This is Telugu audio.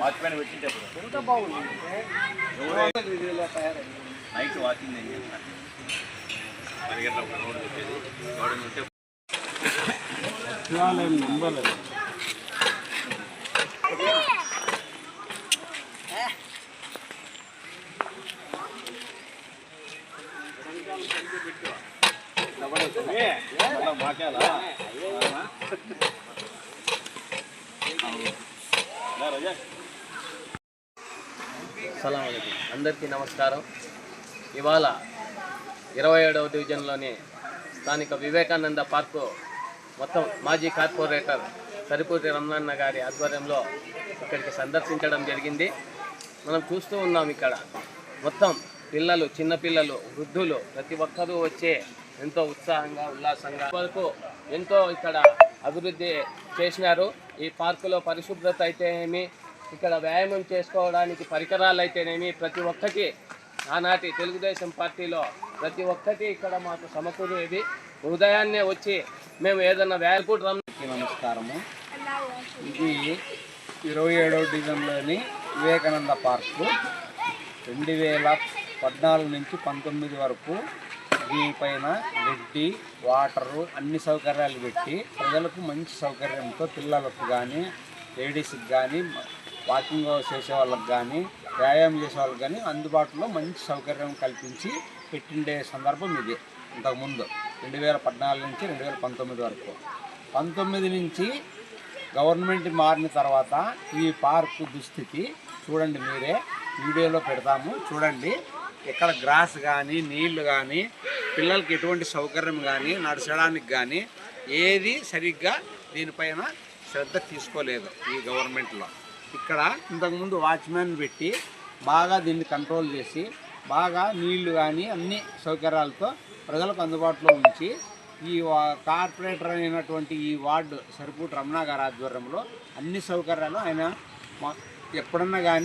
వాచ్మెన్ పెట్టింటే నైట్ వాకింగ్ ఏం చేస్తారు పరిగెట్టినప్పుడు రోడ్డు పెట్టేది ఉంటే మాకేలా సలాం అందరికీ నమస్కారం. ఇవాళ ఇరవై ఏడవ డివిజన్లోని స్థానిక వివేకానంద పార్కు మొత్తం మాజీ కార్పొరేటర్ సరిపూరి రమణన్న గారి ఆధ్వర్యంలో ఇక్కడికి సందర్శించడం జరిగింది. మనం చూస్తూ ఉన్నాం ఇక్కడ మొత్తం పిల్లలు చిన్నపిల్లలు వృద్ధులు ప్రతి ఒక్కరూ వచ్చే ఎంతో ఉత్సాహంగా ఉల్లాసంగా వరకు ఎంతో ఇక్కడ అభివృద్ధి చేసినారు. ఈ పార్కులో పరిశుభ్రత అయితేనేమి ఇక్కడ వ్యాయామం చేసుకోవడానికి పరికరాలు అయితేనేమి ప్రతి ఒక్కటి ఆనాటి తెలుగుదేశం పార్టీలో ప్రతి ఒక్కటి ఇక్కడ మాకు సమకూరేది. ఉదయాన్నే వచ్చి మేము ఏదన్నా వ్యాయామం నమస్కారము. ఇది ఇరవై ఏడవ డివిజన్లోని వివేకానంద పార్కు. రెండు వేల పద్నాలుగు నుంచి పంతొమ్మిది వరకు దీనిపైన గడ్డి వాటరు అన్ని సౌకర్యాలు పెట్టి ప్రజలకు మంచి సౌకర్యంతో పిల్లలకు కానీ లేడీస్కి కానీ వాకింగ్ చేసే వాళ్ళకి కానీ వ్యాయామం చేసే వాళ్ళకి కానీ అందుబాటులో మంచి సౌకర్యం కల్పించి పెట్టిండే సందర్భం ఇది ఇంతకుముందు. రెండు వేల పద్నాలుగు నుంచి రెండు వేల పంతొమ్మిది వరకు. పంతొమ్మిది నుంచి గవర్నమెంట్ మారిన తర్వాత ఈ పార్కు దుస్థితి చూడండి మీరే. వీడియోలో పెడతాము. చూడండి. ఇక్కడ గ్రాస్ కానీ నీళ్ళు కానీ పిల్లలకి ఎటువంటి సౌకర్యం కానీ నడచడానికి కానీ ఏది సరిగ్గా దీనిపైన శ్రద్ధ తీసుకోలేదు ఈ గవర్నమెంట్లో. ఇక్కడ ఇంతకుముందు వాచ్మెన్ పెట్టి బాగా దీన్ని కంట్రోల్ చేసి బాగా నీళ్ళు కానీ అన్ని సౌకర్యాలతో ప్రజలకు అందుబాటులో ఉంచి ఈ కార్పొరేటర్ అయినటువంటి ఈ వార్డు సరిపూటి రమణ గారి ఆధ్వర్యంలో అన్ని సౌకర్యాలు ఆయన ఎప్పుడన్నా కానీ